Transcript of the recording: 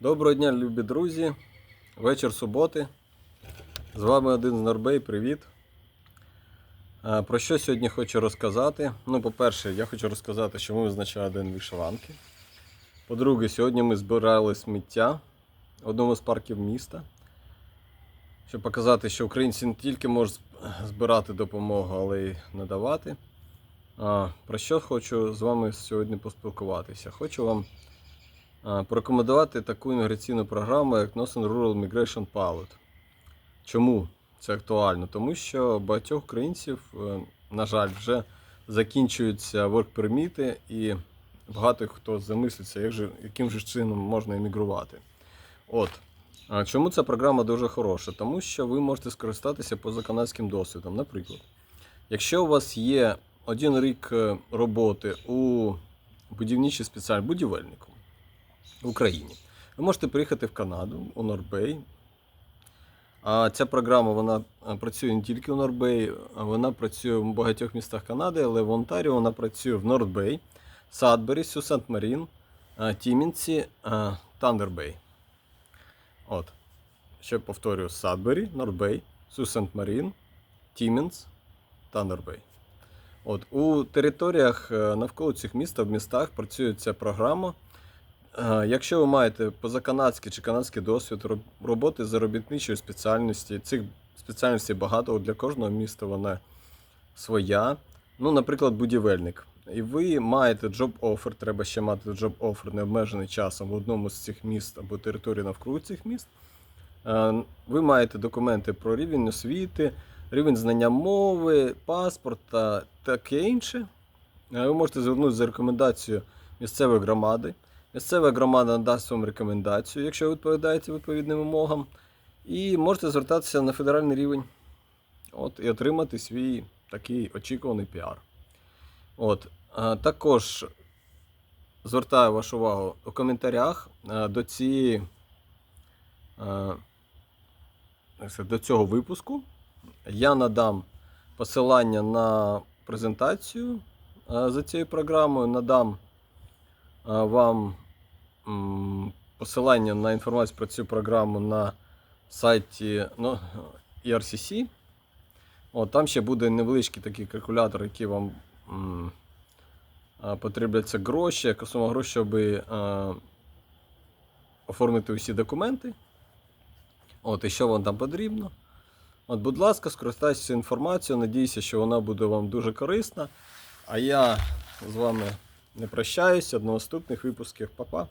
Доброго дня, любі друзі. Вечір суботи. З вами один з Норбей. Привіт. Про що сьогодні хочу розказати? Ну, по-перше, я хочу розказати, що ми визначали день вишиванки. По-друге, сьогодні ми збирали сміття в одному з парків міста. Щоб показати, що українці не тільки можуть збирати допомогу, але й надавати. Про що хочу з вами сьогодні поспілкуватися? Хочу вам порекомендувати таку імміграційну програму, як Northern Rural Migration Pilot. Чому це актуально? Тому що багатьох українців, е, на жаль, вже закінчуються work-перміти і багато хто замислиться, як же, яким же чином можна емігрувати. От. Чому ця програма дуже хороша? Тому що ви можете скористатися позаканадським досвідом. Наприклад, якщо у вас є один рік е, роботи у будівничій спеціальній будівельнику в Україні, ви можете приїхати в Канаду у Норбей. А ця програма вона е, працює не тільки у Норбей, вона працює в багатьох містах Канади, але в Онтаріо вона працює в Нордбей, Садбері, Сю Сент Марін, е, Тімінці, е, Тандербей. От. Ще повторюю: Садбері, Нордбей, Сю Сент Марін, Тімінс, Тандербей. От, у територіях навколо цих міст, в містах працює ця програма. Е, Якщо ви маєте позаканадський чи канадський досвід роботи з заробітничої спеціальності, цих спеціальностей багато, для кожного міста вона своя. Ну, наприклад, будівельник. І ви маєте job offer, треба ще мати job offer необмежений часом в одному з цих міст або території навкруги цих міст. Е, Ви маєте документи про рівень освіти, рівень знання мови, паспорт та таке інше. Е, Ви можете звернутися за рекомендацією місцевої громади. Місцева громада надасть вам рекомендацію, якщо ви відповідаєте відповідним вимогам. І можете звертатися на федеральний рівень от, і отримати свій такий очікуваний піар. От, е, також звертаю вашу увагу у коментарях е, до цієї. е, До цього випуску я надам посилання на презентацію за цією програмою, надам вам посилання на інформацію про цю програму на сайті ну, ERCC. От, там ще буде невеличкий такий калькулятор, який вам потрібляться гроші, яка сума грошей, щоб е, оформити усі документи. От, і що вам там потрібно. От, будь ласка, скористайтеся інформацією. Надіюся, що вона буде вам дуже корисна. А я з вами не прощаюсь, До наступних випусків. Па-па.